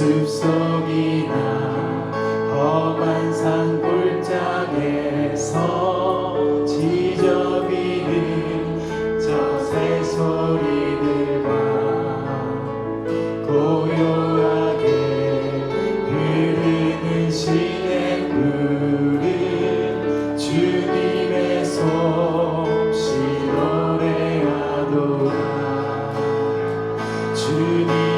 숲속이나 험한 산골짜기에서 지저귀는 저새 소리들과 고요하게 흐르는 시내 물은 주님의 솜씨 노래하도다 주님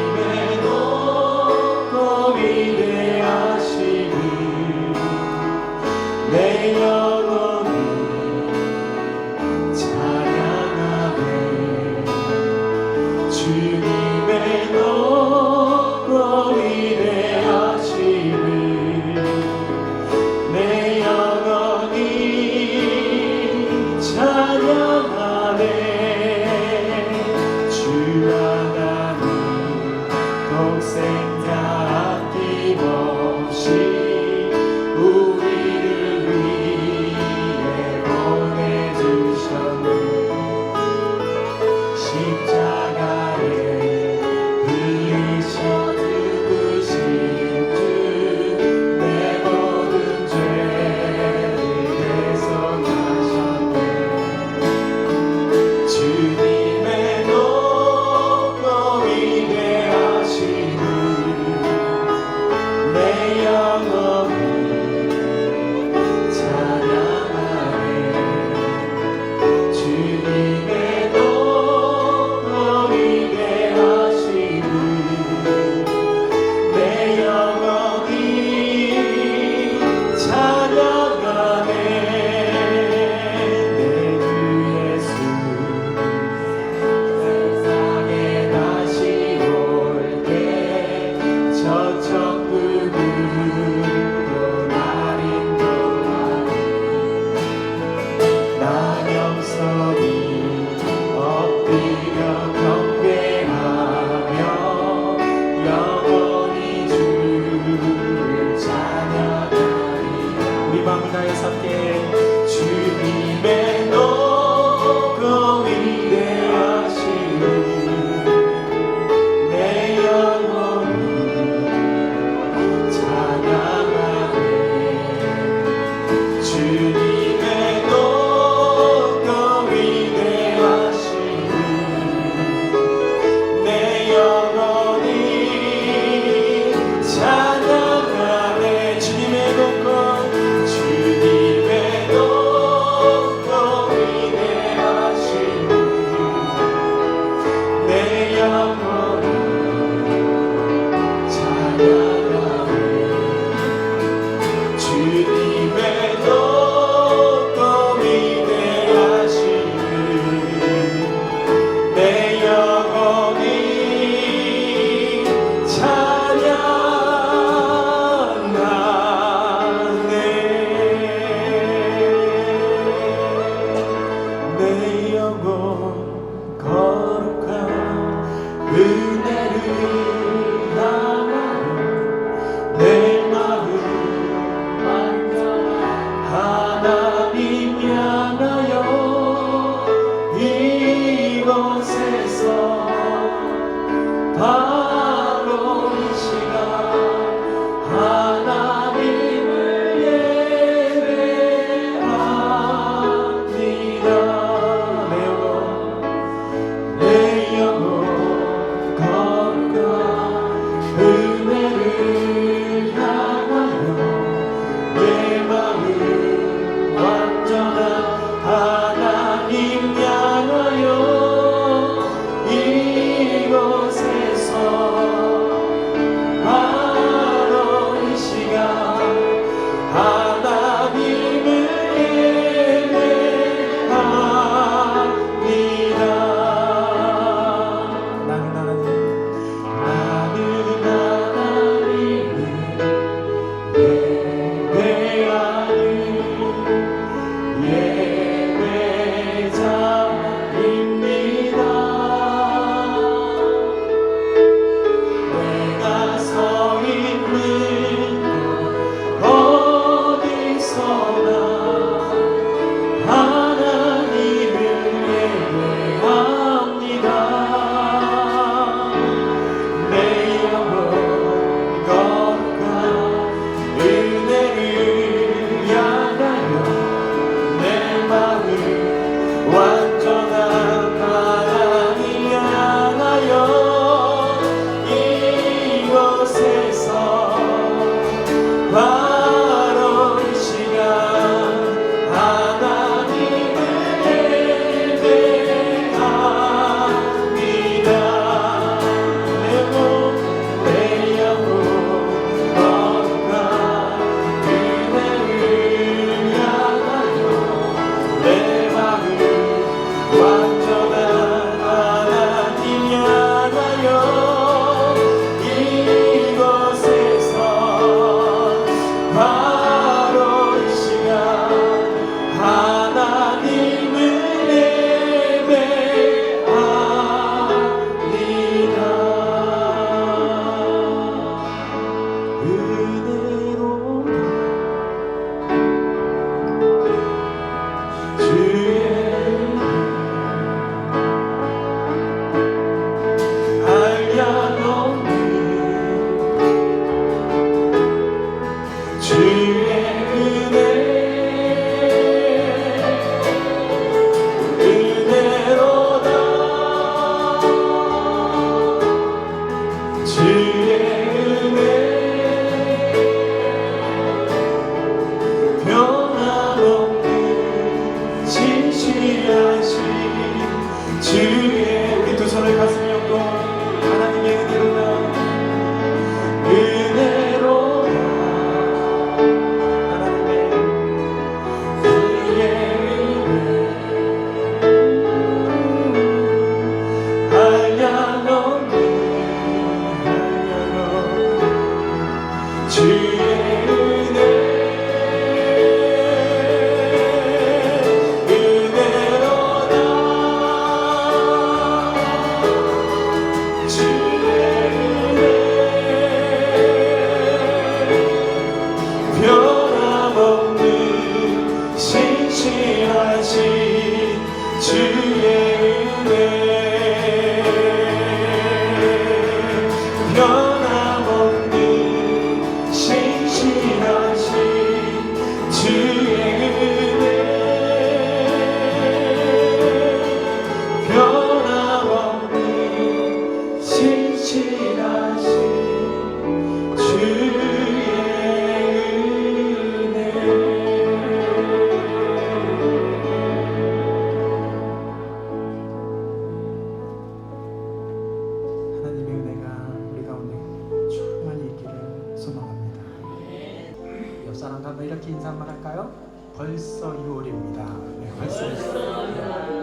벌써 6월입니다. 네, 벌써 6월.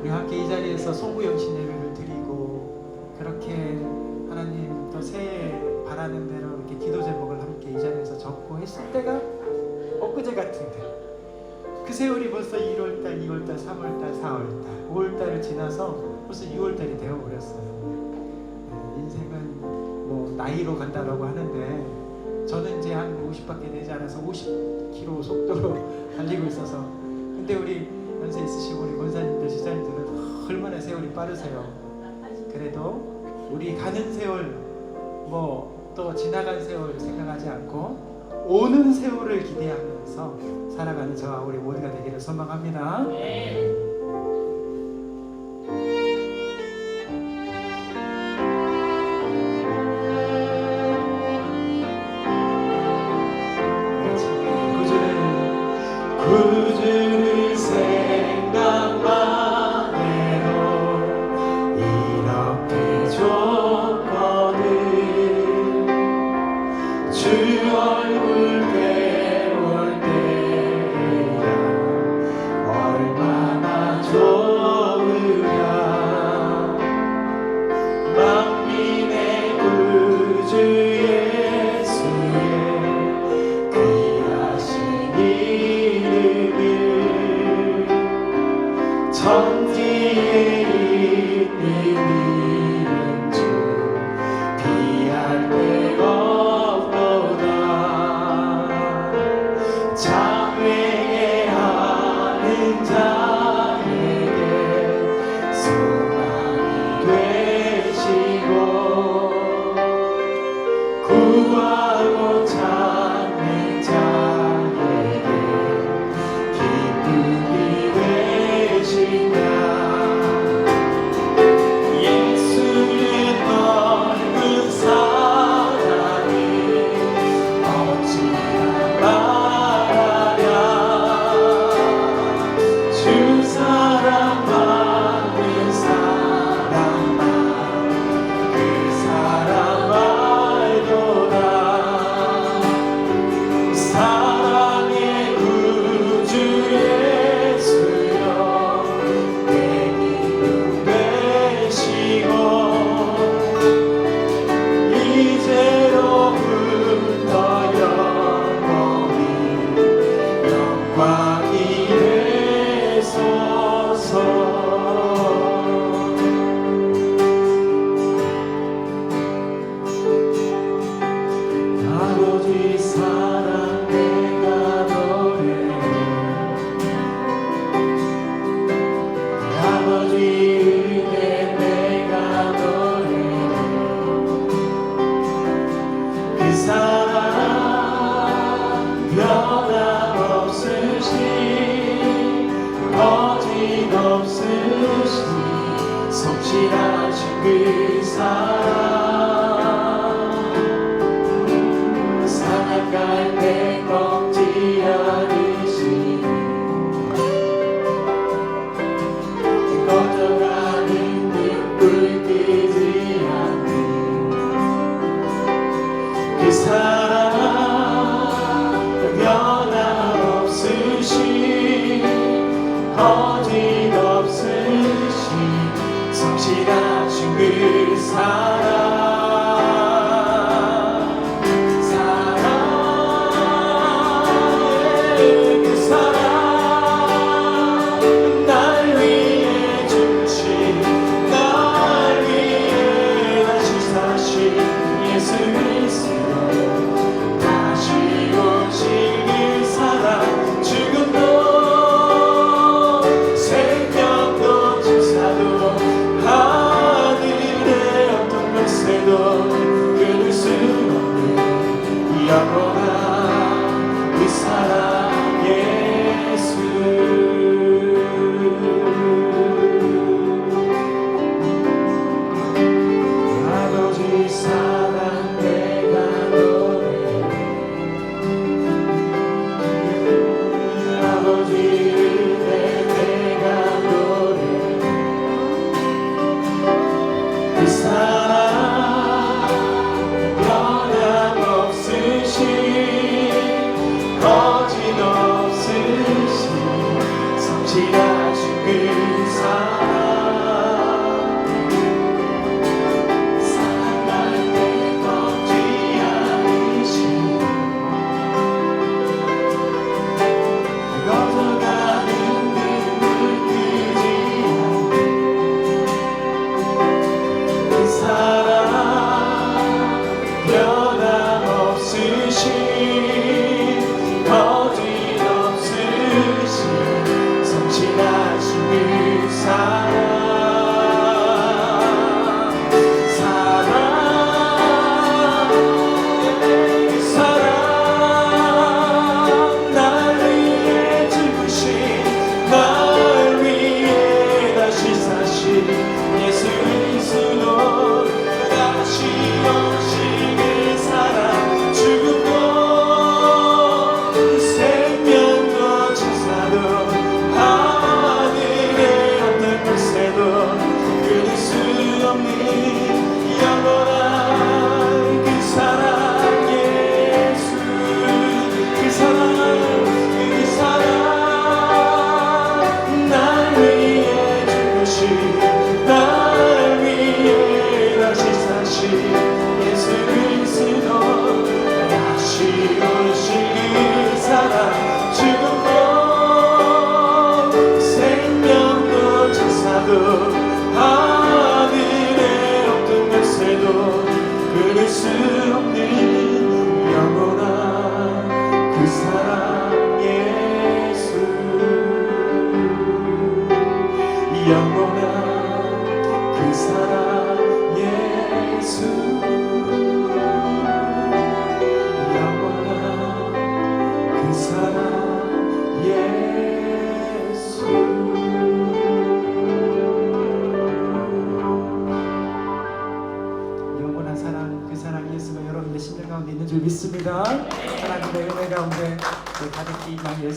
우리 함께 이 자리에서 송구영신 예배를 드리고 그렇게 하나님 또 새해 바라는 대로 이렇게 기도 제목을 함께 이 자리에서 적고 했을 때가 엊그제 같은데 그 세월이 벌써 1월달, 2월달, 3월달, 4월달, 5월달을 지나서 벌써 6월달이 되어버렸어요. 네, 인생은 뭐 나이로 간다라고 하는데 저는 이제 한 50밖에 되지 않아서 50km 속도로 달리고 있어서 근데 우리 연세 있으시고 우리 권사님들 지자님들은 얼마나 세월이 빠르세요. 그래도 우리 가는 세월 뭐 또 지나간 세월 생각하지 않고 오는 세월을 기대하면서 살아가는 저와 우리 모두가 되기를 소망합니다. 같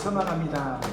소망합니다.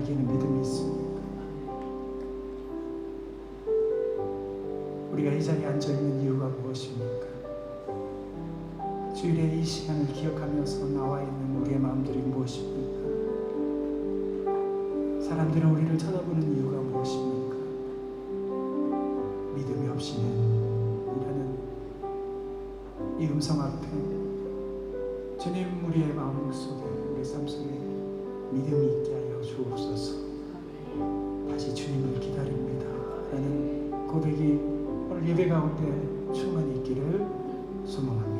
나에게는 믿음이 있습니까? 우리가 이 자리에 앉아 있는 이유가 무엇입니까? 주일에 이 시간을 기억하면서 나와 있는 우리의 마음들이 무엇입니까? 사람들은 우리를 쳐다보는 이유가 무엇입니까? 믿음이 없이는 이라는 이 음성 앞에 주님 우리의 마음 속에 우리 삶 속에 믿음이 있게 하여 주옵소서. 다시 주님을 기다립니다. 라는 고백이 오늘 예배 가운데 충만히 있기를 소망합니다.